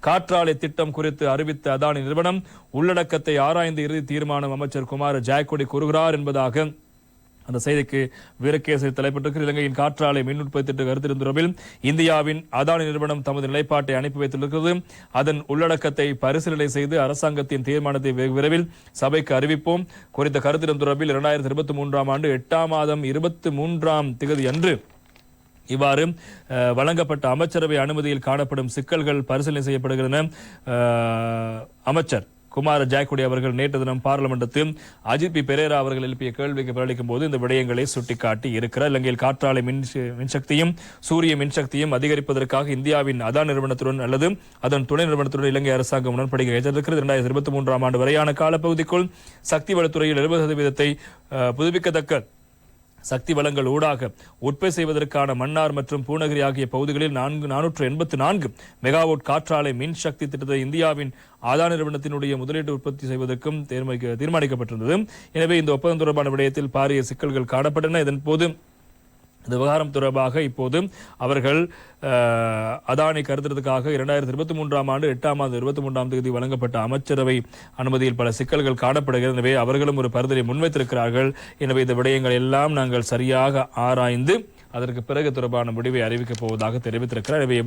காற்றாலை திட்டம் குறித்து அறிவித்த அதானி நிறுவனம் உள்ளடக்கத்தை ஆராய்ந்து இறுதி தீர்மானம் அமைச்சர் குமார் ஜாய்கொடி கூறுகிறார் என்பதாக அந்த செய்திக்கு வீரகேசரி தலைப்பட்டிருக்கு இலங்கையின் காற்றாலை மின் உற்பத்தி திட்ட கருத்திருந்த தொடர்பில் இந்தியாவின் அதானி நிறுவனம் தமது நிலைப்பாட்டை அனுப்பி வைத்திருக்கிறது. அதன் உள்ளடக்கத்தை பரிசீலனை செய்து அரசாங்கத்தின் தீர்மானத்தை வெகு விரைவில் சபைக்கு அறிவிப்போம். குறித்த கருத்திருந்த தொடர்பில் இரண்டாயிரத்தி இருபத்தி மூன்றாம் ஆண்டு எட்டாம் மாதம் இருபத்தி மூன்றாம் திகதி அன்று இவ்வாறு வழங்கப்பட்ட அமைச்சரவை அனுமதியில் காணப்படும் சிக்கல்கள் பரிசீலனை செய்யப்படுகின்றன. அமைச்சர் குமார ஜாக்குடி அவர்கள் நேற்று தினம் பாராளுமன்றத்தில் அஜித் பி. பெரேரா அவர்கள் எழுப்பிய கேள்விக்கு பதிலளிக்கும் போது இந்த விடயங்களை சுட்டிக்காட்டி இருக்கிறார். இலங்கையில் காற்றாலை மின் மின்சக்தியும் சூரிய மின்சக்தியும் அதிகரிப்பதற்காக இந்தியாவின் அதான் நிறுவனத்துடன் அல்லது அதன் துணை நிறுவனத்துடன் இலங்கை அரசாங்கம் உடன்படிக்கை ஏற்றிருக்கிறது இரண்டாயிரத்தி இருபத்தி மூன்றாம் ஆண்டு வரையான காலப்பகுதிக்குள் சக்தி வளத்துறையில் எழுபது சதவீதத்தை புதுப்பிக்கத்தக்க சக்தி வளங்கள் ஊடாக உற்பத்தி செய்வதற்கான மன்னார் மற்றும் பூநகரி ஆகிய பகுதிகளில் நான்கு நானூற்று எண்பத்து நான்கு மெகாவோட் காற்றாலை மின் சக்தி திட்டத்தை இந்தியாவின் ஆதார நிறுவனத்தினுடைய முதலீட்டு உற்பத்தி செய்வதற்கும் தீர்மானிக்கப்பட்டிருந்தது. எனவே இந்த ஒப்பந்தம் தொடர்பான விடயத்தில் பாரிய சிக்கல்கள் காணப்பட்டன. இதன் போது இந்த விவகாரம் தொடர்பாக இப்போது அவர்கள் அதானை அதானி கருத்துறதுக்காக இரண்டாயிரத்தி இருபத்தி மூன்றாம் ஆண்டு எட்டாம் ஆண்டு இருபத்தி மூன்றாம் தேதி வழங்கப்பட்ட அமைச்சரவை அனுமதியில் பல சிக்கல்கள் காணப்படுகிறது. எனவே அவர்களும் ஒரு பரிந்துரை முன்வைத்திருக்கிறார்கள். எனவே இந்த விடயங்கள் எல்லாம் நாங்கள் சரியாக ஆராய்ந்து அதற்கு பிறகு தொடர்பான முடிவை அறிவிக்கப் போவதாக தெரிவித்திருக்கிறார். எனவே